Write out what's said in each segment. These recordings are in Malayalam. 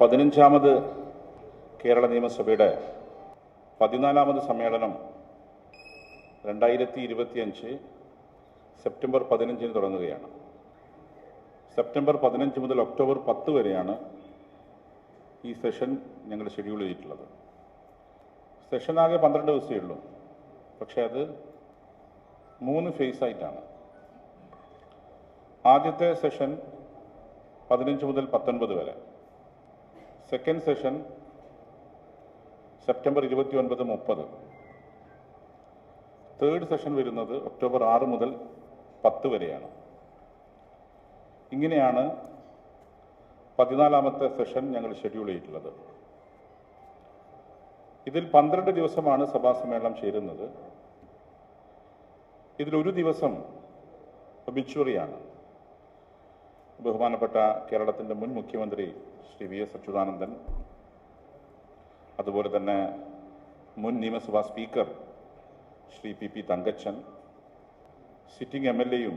പതിനഞ്ചാമത് കേരള നിയമസഭയുടെ പതിനാലാമത് സമ്മേളനം രണ്ടായിരത്തി ഇരുപത്തിയഞ്ച് സെപ്റ്റംബർ പതിനഞ്ചിന് തുടങ്ങുകയാണ്. സെപ്റ്റംബർ പതിനഞ്ച് മുതൽ ഒക്ടോബർ പത്ത് വരെയാണ് ഈ സെഷൻ ഞങ്ങൾ ഷെഡ്യൂൾ ചെയ്തിട്ടുള്ളത്. സെഷൻ ആകെ പന്ത്രണ്ട് ദിവസമേ ഉള്ളൂ. പക്ഷേ അത് മൂന്ന് ഫേസ് ആയിട്ടാണ്. ആദ്യത്തെ സെഷൻ പതിനഞ്ച് മുതൽ പത്തൊൻപത് വരെ. സെക്കൻഡ് സെഷൻ സെപ്റ്റംബർ ഇരുപത്തി ഒൻപത് മുപ്പത്. തേർഡ് സെഷൻ വരുന്നത് ഒക്ടോബർ ആറ് മുതൽ പത്ത് വരെയാണ്. ഇങ്ങനെയാണ് പതിനാലാമത്തെ സെഷൻ ഞങ്ങൾ ഷെഡ്യൂൾ ചെയ്തിട്ടുള്ളത്. ഇതിൽ പന്ത്രണ്ട് ദിവസമാണ് സഭാ സമ്മേളനം ചേരുന്നത്. ഇതിലൊരു ദിവസം ഒബിച്വറിയാണ് ബഹുമാനപ്പെട്ട കേരളത്തിന്റെ മുൻ മുഖ്യമന്ത്രി ശ്രീ വി എസ് അച്യുതാനന്ദൻ അതുപോലെ തന്നെ മുൻ നിയമസഭാ speaker Shri P P Thankachan sitting M L എയും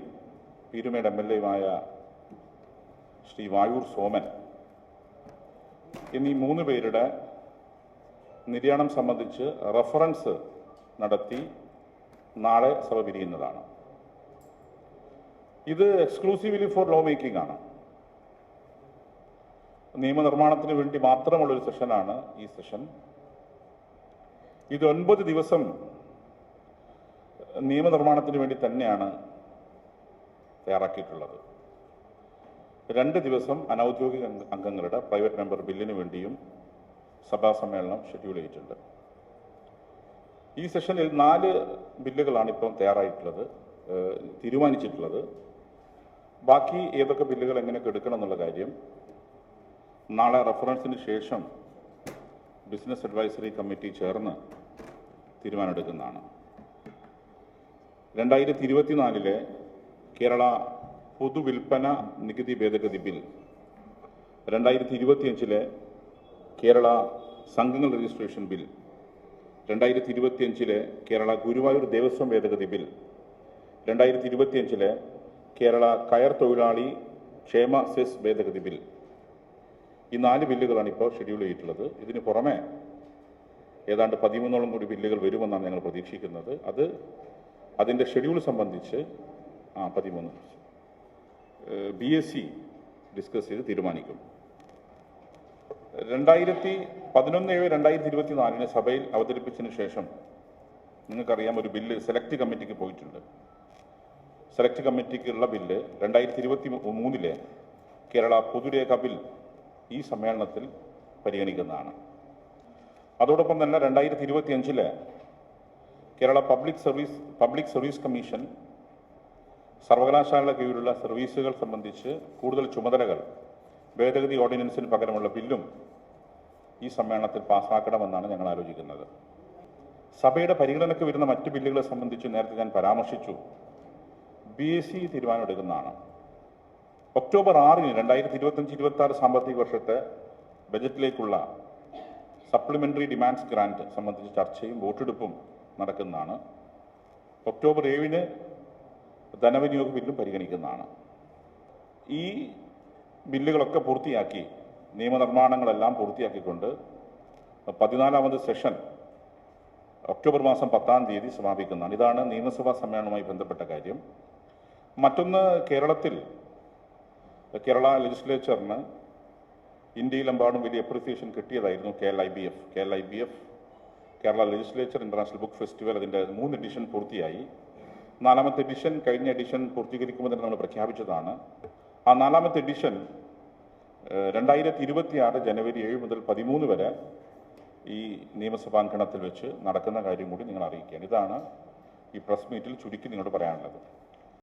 പീരുമേട് എം എൽ എയുമായ ശ്രീ വായൂർ സോമൻ എന്നീ മൂന്ന് പേരുടെ നിര്യാണം സംബന്ധിച്ച് റഫറൻസ് നടത്തി നാളെ സഭ പിരിയുന്നതാണ്. ഇത് എക്സ്ക്ലൂസീവ്ലി ഫോർ ലോ മേക്കിംഗ് ആണ്. നിയമനിർമ്മാണത്തിന് വേണ്ടി മാത്രമുള്ള ഒരു സെഷനാണ് ഈ സെഷൻ ഇത് ഒൻപത് ദിവസം നിയമനിർമ്മാണത്തിന് വേണ്ടി തന്നെയാണ് തയ്യാറാക്കിയിട്ടുള്ളത്. രണ്ട് ദിവസം അനൗദ്യോഗിക അംഗ- അംഗങ്ങളുടെ പ്രൈവറ്റ് മെമ്പർ ബില്ലിന് വേണ്ടിയും സഭാ സമ്മേളനം ഷെഡ്യൂൾ ചെയ്തിട്ടുണ്ട്. ഈ സെഷനിൽ നാല് ബില്ലുകളാണ് ഇപ്പം തയ്യാറായിട്ടുള്ളത് തീരുമാനിച്ചിട്ടുള്ളത്. ബാക്കി ഏതൊക്കെ ബില്ലുകൾ എങ്ങനെ എടുക്കണം എന്നുള്ള കാര്യം നാളെ റെഫറൻസിന് ശേഷം ബിസിനസ് അഡ്വൈസറി കമ്മിറ്റി ചേർന്ന് തീരുമാനമെടുക്കുന്നതാണ്. രണ്ടായിരത്തി ഇരുപത്തിനാലിലെ കേരള പൊതുവിൽപ്പന നികുതി ഭേദഗതി ബിൽ. രണ്ടായിരത്തി ഇരുപത്തിയഞ്ചിലെ കേരള സംഘങ്ങൾ രജിസ്ട്രേഷൻ ബിൽ. രണ്ടായിരത്തി ഇരുപത്തിയഞ്ചിലെ കേരള ഗുരുവായൂർ ദേവസ്വം ഭേദഗതി ബിൽ. രണ്ടായിരത്തി ഇരുപത്തിയഞ്ചിലെ കേരള കയർ തൊഴിലാളി ക്ഷേമ സെസ് ഭേദഗതി ബിൽ. ഈ നാല് ബില്ലുകളാണ് ഇപ്പോൾ ഷെഡ്യൂൾ ചെയ്തിട്ടുള്ളത്. ഇതിന് പുറമെ ഏതാണ്ട് പതിമൂന്നോളം കൂടി ബില്ലുകൾ വരുമെന്നാണ് ഞങ്ങൾ പ്രതീക്ഷിക്കുന്നത്. അത് അതിന്റെ ഷെഡ്യൂൾ സംബന്ധിച്ച് ആ പതിമൂന്ന്. ബി എസ് സി ഡിസ്കസ് ചെയ്ത് തീരുമാനിക്കും. രണ്ടായിരത്തി പതിനൊന്ന് ഏഴ് രണ്ടായിരത്തി ഇരുപത്തി നാലിന് സഭയിൽ അവതരിപ്പിച്ചതിന് ശേഷം നിങ്ങൾക്കറിയാം ഒരു ബില്ല് സെലക്ട് കമ്മിറ്റിക്ക് പോയിട്ടുണ്ട്. സെലക്ട് കമ്മിറ്റിക്കുള്ള ബില്ല് രണ്ടായിരത്തി ഇരുപത്തി മൂന്നിലെ കേരള പൊതുരേഖ ബിൽ ഈ സമ്മേളനത്തിൽ പരിഗണിക്കുന്നതാണ്. അതോടൊപ്പം തന്നെ രണ്ടായിരത്തി ഇരുപത്തി അഞ്ചിലെ Kerala public service public service commission സർവകലാശാലയുടെ കീഴിലുള്ള സർവീസുകൾ സംബന്ധിച്ച് കൂടുതൽ ചുമതലകൾ ഭേദഗതി ഓർഡിനൻസിന് പകരമുള്ള ബില്ലും ഈ സമ്മേളനത്തിൽ പാസ്സാക്കണമെന്നാണ് ഞങ്ങൾ ആലോചിക്കുന്നത്. സഭയുടെ പരിഗണനയ്ക്ക് വരുന്ന മറ്റ് ബില്ലുകളെ സംബന്ധിച്ച് നേരത്തെ ഞാൻ പരാമർശിച്ചു. ബി എസ് സി തീരുമാനമെടുക്കുന്നതാണ്. ഒക്ടോബർ ആറിന് രണ്ടായിരത്തി ഇരുപത്തഞ്ച് ഇരുപത്തി ആറ് സാമ്പത്തിക വർഷത്തെ ബജറ്റിലേക്കുള്ള സപ്ലിമെന്ററി ഡിമാൻഡ്സ് ഗ്രാന്റ് സംബന്ധിച്ച് ചർച്ചയും വോട്ടെടുപ്പും നടക്കുന്നതാണ്. ഒക്ടോബർ ഏഴിന് ധനവിനിയോഗ ബില്ലും പരിഗണിക്കുന്നതാണ്. ഈ ബില്ലുകളൊക്കെ പൂർത്തിയാക്കി നിയമനിർമ്മാണങ്ങളെല്ലാം പൂർത്തിയാക്കിക്കൊണ്ട് പതിനാലാമത് സെഷൻ ഒക്ടോബർ മാസം പത്താം തീയതി സമാപിക്കുന്നതാണ്. ഇതാണ് നിയമസഭാ സമ്മേളനവുമായി ബന്ധപ്പെട്ട കാര്യം. മറ്റൊന്ന് കേരളത്തിൽ കേരള ലെജിസ്ലേച്ചറിന് ഇന്ത്യയിലെമ്പാടും വലിയ appreciation കിട്ടിയതായിരുന്നു K L I B F. K L I B F Kerala legislature international book festival അതിന്റെ മൂന്ന് എഡിഷൻ പൂർത്തിയായി. നാലാമത്തെ എഡിഷൻ കഴിഞ്ഞ എഡിഷൻ പൂർത്തീകരിക്കുമ്പോൾ തന്നെ നമ്മൾ പ്രഖ്യാപിച്ചതാണ്. ആ നാലാമത്തെ എഡിഷൻ രണ്ടായിരത്തി ഇരുപത്തി ആറ് ജനുവരി ഏഴ് മുതൽ പതിമൂന്ന് വരെ ഈ നിയമസഭാങ്കണത്തിൽ വെച്ച് നടക്കുന്ന കാര്യം കൂടി നിങ്ങൾ അറിയിക്കുകയാണ്. ഇതാണ് ഈ പ്രസ് മീറ്റിൽ ചുരുക്കി നിങ്ങളോട് പറയാനുള്ളത്.